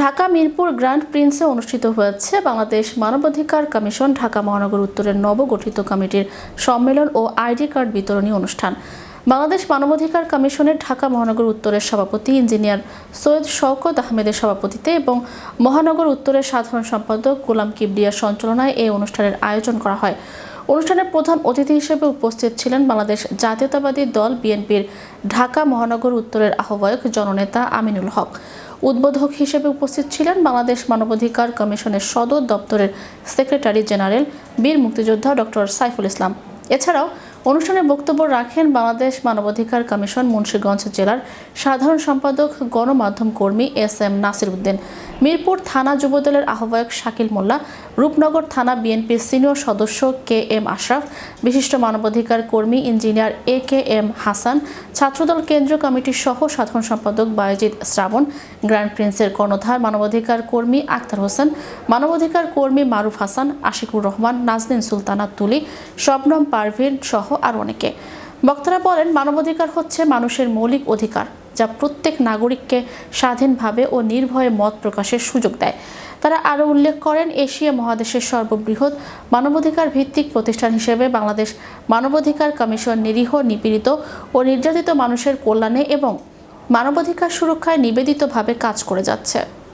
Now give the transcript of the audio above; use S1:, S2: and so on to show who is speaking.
S1: Dhaka Mirpur grand প্রিন্সে অনুষ্ঠিত হয়েছে বাংলাদেশ মানবাধিকার কমিশন ঢাকা মহানগর উত্তরের নবগঠিত কমিটির সম্মেলন ও আইডি কার্ড বিতরণী অনুষ্ঠান। বাংলাদেশ মানবাধিকার কমিশনের ঢাকা মহানগর উত্তরের সভাপতি ইঞ্জিনিয়ার সৈয়দ শওকত আহমেদের সভাপতিতে এবং মহানগর উত্তরের সাধারণ সম্পাদক গোলাম কিবরিয়ার সঞ্চালনায় এই অনুষ্ঠানের আয়োজন করা হয়। অনুষ্ঠানের প্রধান অতিথি হিসেবে উপস্থিত ছিলেন বাংলাদেশ জাতীয়তাবাদী দল বিএনপির ঢাকা মহানগর উত্তরের আহ্বায়ক জননেতা আমিনুল হক। উদ্বোধক হিসেবে উপস্থিত ছিলেন বাংলাদেশ মানবাধিকার কমিশনের সদর দপ্তরের সেক্রেটারি জেনারেল বীর মুক্তিযোদ্ধা ডক্টর সাইফুল ইসলাম। এছাড়াও অনুষ্ঠানে বক্তব্য রাখেন বাংলাদেশ মানবাধিকার কমিশন, মুন্সিগঞ্জ জেলার সাধারণ সম্পাদক, গণমাধ্যম কর্মী এস এম নাসির উদ্দিন। মিরপুর থানা যুবদলের আহ্বায়ক শাকিল মোল্লা, রূপনগর থানা বিএনপির সিনিয়র সদস্য কে এম আশরাফ, বিশিষ্ট মানবাধিকার কর্মী engineer A K M Hasan, Chhatradal কেন্দ্রীয় কমিটির সহ সাধারণ সম্পাদক বায়েজিৎ শ্রাবণ, গ্র্যান্ড প্রিন্সের কর্ণধার মানবাধিকার কর্মী আক্তার হোসেন, মানবাধিকার কর্মী মারুফ হাসান, আশিকুর রহমান, নাজনীন সুলতানা তুলি, শবনম পারভিন সহ আরও অনেকে। বক্তারা বলেন, মানবাধিকার হচ্ছে মানুষের মৌলিক অধিকার, যা প্রত্যেক নাগরিককে স্বাধীনভাবে ও নির্ভয়ে মত প্রকাশের সুযোগ দেয়। তারা আরও উল্লেখ করেন, এশিয়া মহাদেশের সর্ববৃহৎ মানবাধিকার ভিত্তিক প্রতিষ্ঠান হিসেবে বাংলাদেশ মানবাধিকার কমিশন নিরীহ, নিপীড়িত ও নির্যাতিত মানুষের কল্যাণে এবং মানবাধিকার সুরক্ষায় নিবেদিতভাবে কাজ করে যাচ্ছে।